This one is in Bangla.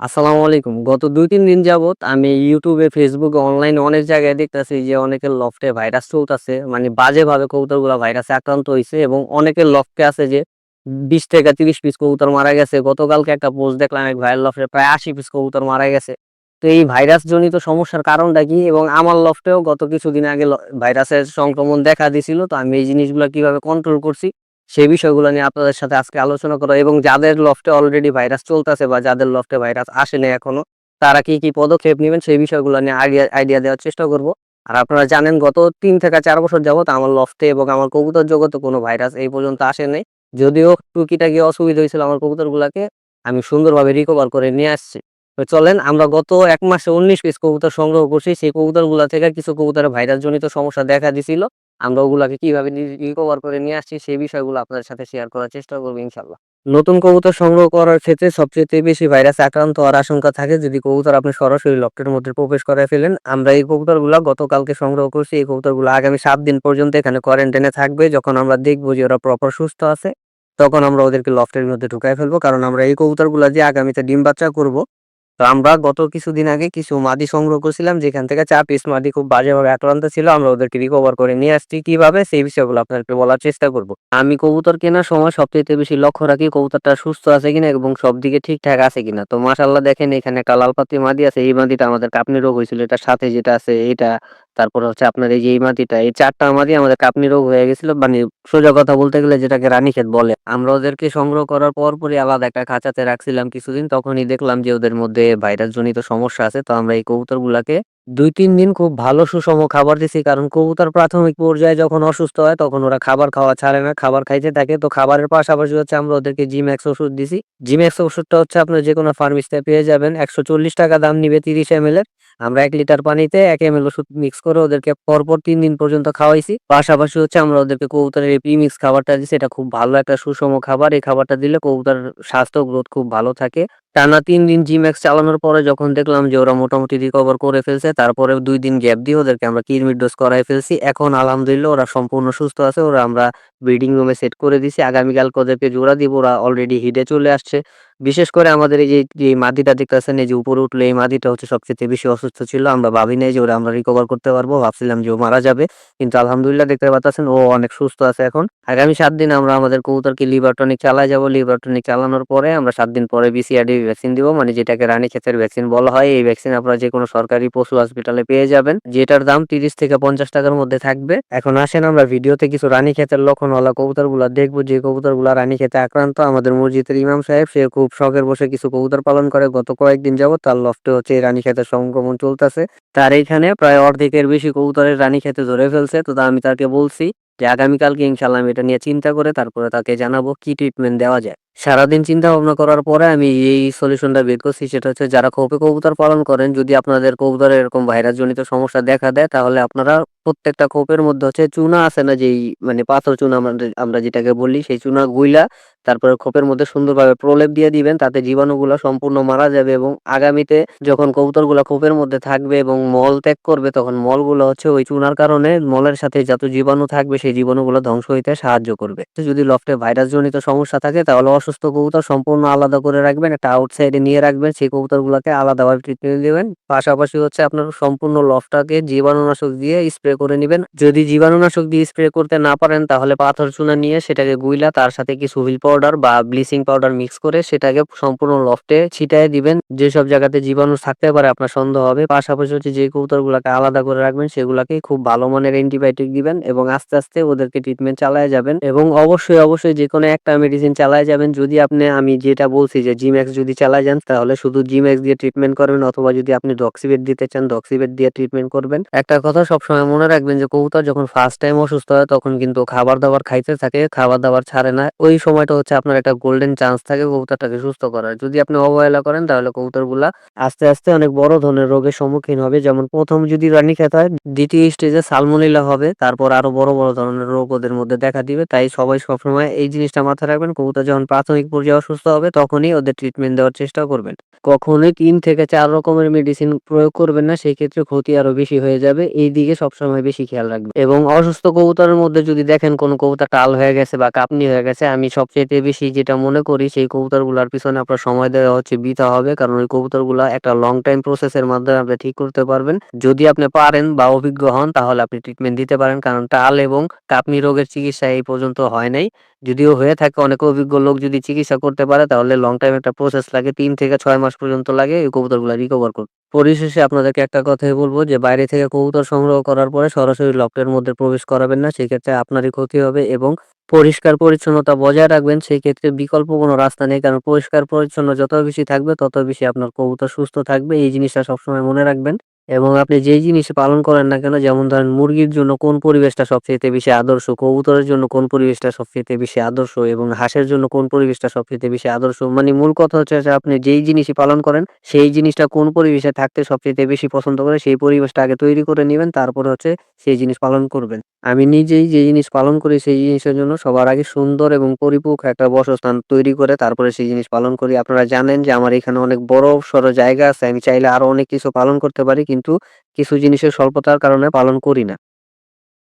আসসালামু আলাইকুম। গত ২-৩ দিন যাবৎ আমি ইউটিউবে ফেসবুকে অনলাইনে অনেক জায়গায় দেখতাছি যে অনেকের লফটে ভাইরাস চলতাছে। মানে বাজেভাবে কবুতরগুলা ভাইরাসে আক্রান্ত হয়েছে এবং অনেকের লফটে আছে যে ২০ থেকে ৩০ পিস কবুতর মারা গেছে। গতকালকে একটা পোস্ট দেখলাম এক ভাইয়ের লফটে প্রায় ৮০ পিস কবুতর মারা গেছে। তো এই ভাইরাস জনিত সমস্যার কারণটা কি? এবং আমার লফটেও গত কিছুদিন আগে ভাইরাসের সংক্রমণ দেখা দিছিল। তো আমি এই জিনিসগুলো কীভাবে কন্ট্রোল করছি, সেই বিষয়গুলো নিয়ে আপনাদের সাথে আজকে আলোচনা করব এবং যাদের লফটে অলরেডি ভাইরাস চলতেছে বা যাদের লফটে ভাইরাস আসে নাই এখনও, তারা কি, কি পদক্ষেপ নেবেন সেই বিষয়গুলো নিয়ে আইডিয়া দেওয়ার চেষ্টা করব। আর আপনারা জানেন গত তিন থেকে চার বছর যাবৎ আমার লফটে এবং আমার কবুতর জগতে কোনো ভাইরাস এই পর্যন্ত আসে নাই। যদিও টুকিটাকি অসুবিধা হয়েছিল আমার কবুতরগুলাকে আমি সুন্দরভাবে রিকভার করে নিয়ে আসছি। তো চলেন আমরা গত এক মাসে ১৯ পিস কবুতর সংগ্রহ করছি। সেই কবুতরগুলা থেকে কিছু কবুতরের ভাইরাস জনিত সমস্যা দেখা দিছিল। আমরা ওগুলাকে কীভাবে রিকভার করে নিয়ে আসছি সেই বিষয়গুলো আপনাদের সাথে শেয়ার করার চেষ্টা করব ইনশাআল্লাহ। নতুন কবুতর সংগ্রহ করার ক্ষেত্রে সবচেয়ে বেশি ভাইরাস আক্রান্ত হওয়ার আশঙ্কা থাকে যদি কবুতর আপনি সরাসরি লফটের মধ্যে প্রবেশ করায় ফেলেন। আমরা এই কবুতরগুলা গতকালকে সংগ্রহ করছি। এই কবুতরগুলো আগামী সাত দিন পর্যন্ত এখানে কোয়ারেন্টাইনে থাকবে। যখন আমরা দেখব যে ওরা প্রপার সুস্থ আছে, তখন আমরা ওদেরকে লফটের মধ্যে ঢুকায় ফেলব। কারণ আমরা এই কবুতরগুলা যে আগামীতে ডিম বাচ্চা করব। তো আমরা গত কিছুদিন আগে কিছু মাদি সংগ্রহ করছিলাম যেখান থেকে চা পিস মাদি খুব বাজেভাবে আক্রান্ত ছিল। আমরা ওদেরকে রিকভার করে নিয়ে আসছি। কীভাবে? সেই বিষয়গুলো আপনাদেরকে বলার চেষ্টা করব। আমি কবুতর কেনার সময় সবচেয়ে বেশি লক্ষ্য রাখি কবুতরটা সুস্থ আছে কিনা এবং সব দিকে ঠিকঠাক আছে কিনা। তো মাসাল্লাহ দেখেন এখানে একটা লালপাতি মাদি আছে। এই মাদিটা আমাদের কাপনি রোগ হয়েছিল। এটা সাথে যেটা আছে এইটা, তারপরে হচ্ছে আপনার এই যে এই মাটিটা, এই চারটা মাটি আমাদের কাপনি রোগ হয়ে গেছিল। মানে সোজা কথা বলতে গেলে যেটাকে রানী রানীক্ষেত বলে। আমরা ওদেরকে সংগ্রহ করার পরপরই আলাদা একটা খাঁচাতে রাখছিলাম কিছুদিন। তখনই দেখলাম যে ওদের মধ্যে ভাইরাস জনিত সমস্যা আছে। তো আমরা এই কবুতরগুলাকে ২-৩ দিন খুব ভালো সুষম খাবার দিছি। কারণ কবুতর প্রাথমিক পর্যায়ে যখন অসুস্থ হয় তখন ওরা খাবার খাওয়া ছাড়ে না। খাবার খাইতে থাকে। তো খাবারের পাশাপাশি হচ্ছে আমরা ওদেরকে জি-ম্যাক্স ওষুধ দিছি। জি-ম্যাক্স ওষুধটা হচ্ছে আপনার যেকোনো ফার্মেসিতে পেয়ে যাবেন। ৳১৪০ দাম নিবে ৩০ এমএল এর। আমরা এক লিটার পানিতে ১ এমএল ওষুধ মিক্স করে ওদেরকে পরপর তিন দিন পর্যন্ত খাওয়াইছি। পাশাপাশি হচ্ছে আমরা ওদেরকে কবুতরের এই প্রিমিক্স খাবারটা দিছি। এটা খুব ভালো একটা সুষম খাবার। এই খাবারটা দিলে কবুতরের স্বাস্থ্য গ্রোথ খুব ভালো থাকে। টানা তিন দিন জিম এক্স চালানোর পরে যখন দেখলাম যে ওরা মোটামুটি রিকভার করে ফেলছে, তারপরে দুই দিন গ্যাপ দিয়ে ওদেরকে আমরা কৃমির ডোজ করাই ফেলছি। এখন আলহামদুলিল্লাহ ওরা সম্পূর্ণ সুস্থ আছে। ওরা আমরা ব্রিডিং রুমে সেট করে দিছি। আগামীকালকে ওদেরকে জোড়া দিব। ওরা অলরেডি হিডে চলে আসছে। বিশেষ করে আমাদের এই যে, যে মাদিটা দেখতেছেন এই যে উপরে উঠল এই মাদিটা হচ্ছে সবচেয়ে বেশি অসুস্থ ছিল। আমরা ভাবি নাই যে ওরা আমরা রিকভার করতে পারব। ভাবছিলাম যে ও মারা যাবে। কিন্তু আলহামদুলিল্লাহ দেখতে পারতেছেন ও অনেক সুস্থ আছে এখন। আগামী সাত দিন আমরা আমাদের কবুতরকে লিভার টনিক চালায় যাব। লিভার টনিক চালানোর পরে আমরা ৭ দিন পরে বিসিআরডি ভ্যাকসিন দিব। মানে যেটাকে রানীক্ষেতের ভ্যাকসিন বলা হয়। এই ভ্যাকসিন আপনারা যেকোনো সরকারি পশু হসপিটালে পেয়ে যাবেন। যেটার দাম ৩০ থেকে পঞ্চাশ টাকার মধ্যে থাকবে। এখন আসেন আমরা ভিডিওতে কিছু রানীক্ষেতের লক্ষণওয়ালা কবুতরগুলা দেখব যে কবুতরগুলা রানীক্ষেতে আক্রান্ত। আমাদের মসজিদের ইমাম সাহেব সে খুব শখের বসে কিছু কবুতর পালন করে। গত কয়েকদিন যাবৎ তার লফটে হচ্ছে এই রানীক্ষেতের সংক্রমণ চলতেছে। তার এইখানে প্রায় অর্ধেকের বেশি কবুতরের রানীক্ষেতে ধরে ফেলছে। তো আমি তাকে বলছি যে, আগামীকালকে ইনশাআল্লাহ আমি এটা নিয়ে চিন্তা করে তারপরে তাকে জানাব কি ট্রিটমেন্ট দেওয়া যায়। সারাদিন চিন্তা ভাবনা করার পরে আমি এই সলিউশনটা বের করছি, সেটা হচ্ছে যারা খোপে কবুতর পালন করেন, যদি আপনাদের কবুতরের এরকম ভাইরাস জনিত সমস্যা দেখা দেয়, তাহলে আপনারা প্রত্যেকটা খোপের মধ্যে হচ্ছে চুনা আছে না, যেই মানে পাথর চুনা আমরা যেটাকে বলি, সেই চুনা গুইলা তারপরে খোপের মধ্যে সুন্দরভাবে প্রলেপ দিয়ে দিবেন, তাতে জীবাণুগুলা সম্পূর্ণ মারা যাবে এবং আগামীতে যখন কবুতরগুলা খোপের মধ্যে থাকবে এবং মল ত্যাগ করবে, তখন মলগুলো হচ্ছে ওই চুনার কারণে মলের সাথে যত জীবাণু থাকবে, সেই জীবাণুগুলো ধ্বংস হইতে সাহায্য করবে। যদি লফটে ভাইরাস জনিত সমস্যা থাকে, তাহলে অসুস্থ কবুতর সম্পূর্ণ আলাদা করে রাখবেন। একটা আউটসাইডে নিয়ে রাখবেন। সেই কবুতরগুলাকে আলাদাভাবে ট্রিটমেন্ট দিবেন। পাশাপাশি হচ্ছে আপনার সম্পূর্ণ লফটাকে জীবাণুনাশক দিয়ে স্প্রে করে নেবেন যদি জীবাণুনাশক দিয়ে স্প্রে করতে না পারেন, তাহলে পাথর চুনা নিয়ে সেটাকে গুইলা, তার সাথে কিছু হুইল পাউডার বা ব্লিচিং পাউডার মিক্স করে সেটাকে সম্পূর্ণ লফটে ছিটায় দিবেন। যেসব জায়গাতে জীবাণু থাকতে পারে আপনার সন্দেহ হবে। পাশাপাশি হচ্ছে যে কবুতরগুলাকে আলাদা করে রাখবেন সেগুলাকে খুব ভালো মানের অ্যান্টিবায়োটিক দিবেন এবং আস্তে, আস্তে ওদেরকে ট্রিটমেন্ট চালায় যাবেন এবং অবশ্যই, অবশ্যই যেকোনো একটা মেডিসিন চালায় যাবেন। যদি আপনি আমি যেটা বলছি যে জি-ম্যাক্স যদি চালায় যান তাহলে শুধু জি-ম্যাক্স দিয়ে ট্রিটমেন্ট করবেন অথবা যদি আপনি ডক্সিবেট দিতে চান ডক্সিবেট দিয়ে ট্রিটমেন্ট করবেন। একটা কথা সবসময় মনে রাখবেন যে কবুতর যখন ফার্স্ট টাইম অসুস্থ হয় তখন কিন্তু খাবার-দাবার খাইতে থাকে, খাবার-দাবার ছাড়ে না। ওই সময়টা হচ্ছে আপনার একটা গোল্ডেন চান্স থাকে কবুতরটাকে সুস্থ করার। যদি আপনি অবহেলা করেন তাহলে কবুতরগুলা আস্তে, আস্তে অনেক বড় ধরনের রোগের সম্মুখীন হবে। যেমন প্রথম যদি রানীক্ষেত হয়, দ্বিতীয় স্টেজে সালমোনেলা হবে। তারপর আরও বড়, বড় ধরনের রোগ ওদের মধ্যে দেখা দিবে। তাই সবাই সবসময় এই জিনিসটা মাথায় রাখবেন। কবুতর যখন প্রাথমিক পর্যায়ে অসুস্থ হবে তখনই ওদের ট্রিটমেন্ট দেওয়ার চেষ্টা করবেন। কখনোই তিন থেকে চার রকমের মেডিসিন প্রয়োগ করবেন না। সেই ক্ষেত্রে ক্ষতি আরও বেশি হয়ে যাবে। এই দিকে সবসময় বেশি খেয়াল রাখবেন এবং অসুস্থ কবুতরের মধ্যে যদি দেখেন কোন কবুতর টাল হয়ে গেছে বা কাঁপুনি হয়ে গেছে আমি সবচাইতে সবচেয়ে বেশি যেটা মনে করি সেই কবুতরগুলার পিছনে আপনার সময় দেওয়া হচ্ছে, বৃথা হবে। কারণ ওই কবুতরগুলা একটা লং টাইম প্রসেস এর মাধ্যমে আপনি ঠিক করতে পারবেন। যদি আপনি পারেন বা অভিজ্ঞ হন, তাহলে আপনি ট্রিটমেন্ট দিতে পারেন। কারণ টাল এবং কাপনি রোগের চিকিৎসা এই পর্যন্ত হয় নাই। যদিও হয়ে থাকে অনেক অভিজ্ঞ লোক যদি চিকিৎসা করতে পারে, তাহলে লং টাইম একটা প্রসেস লাগে, তিন থেকে ছয় মাস পর্যন্ত লাগে এই কবুতরগুলা রিকভার করতে। পরিশেষে আপনাদেরকে একটা কথাই বলব যে, বাইরে থেকে কবুতর সংগ্রহ করার পরে সরাসরি লফটের মধ্যে প্রবেশ করাবেন না। সেক্ষেত্রে আপনারই ক্ষতি হবে এবং পরিষ্কার পরিচ্ছন্নতা বজায় রাখবেন। সেই ক্ষেত্রে বিকল্প কোনো রাস্তা নেই। কারণ পরিষ্কার পরিচ্ছন্ন যত বেশি থাকবে তত বেশি আপনার কবুতর সুস্থ থাকবে। এই জিনিসটা সবসময় মনে রাখবেন। এবং আপনি যেই জিনিস পালন করেন না কেন যেমন ধরেন মুরগির জন্য কোন পরিবেশটা সবচাইতে বেশি আদর্শ, কবুতরের জন্য কোন পরিবেশটা সবচাইতে বেশি আদর্শ এবং হাঁসের জন্য কোন পরিবেশটা সবচাইতে বেশি আদর্শ। মানে মূল কথা হচ্ছে আপনি যেই জিনিসই পালন করেন সেই জিনিসটা কোন পরিবেশে থাকতে সবচাইতে বেশি পছন্দ করে সেই পরিবেশটা আগে তৈরি করে নেবেন তারপরে হচ্ছে সেই জিনিস পালন করবেন। আমি নিজেই যে জিনিস পালন করি, সেই জিনিসের জন্য সবার আগে সুন্দর এবং পরিপূক একটা বাসস্থান তৈরি করে তারপরে সেই জিনিস পালন করি। আপনারা জানেন যে আমার এখানে অনেক বড় সরো জায়গা আছে। আমি চাইলে আরও অনেক কিছু পালন করতে পারি। কিন্তু কিছু জিনিসের স্বল্পতার কারণে পালন করি না।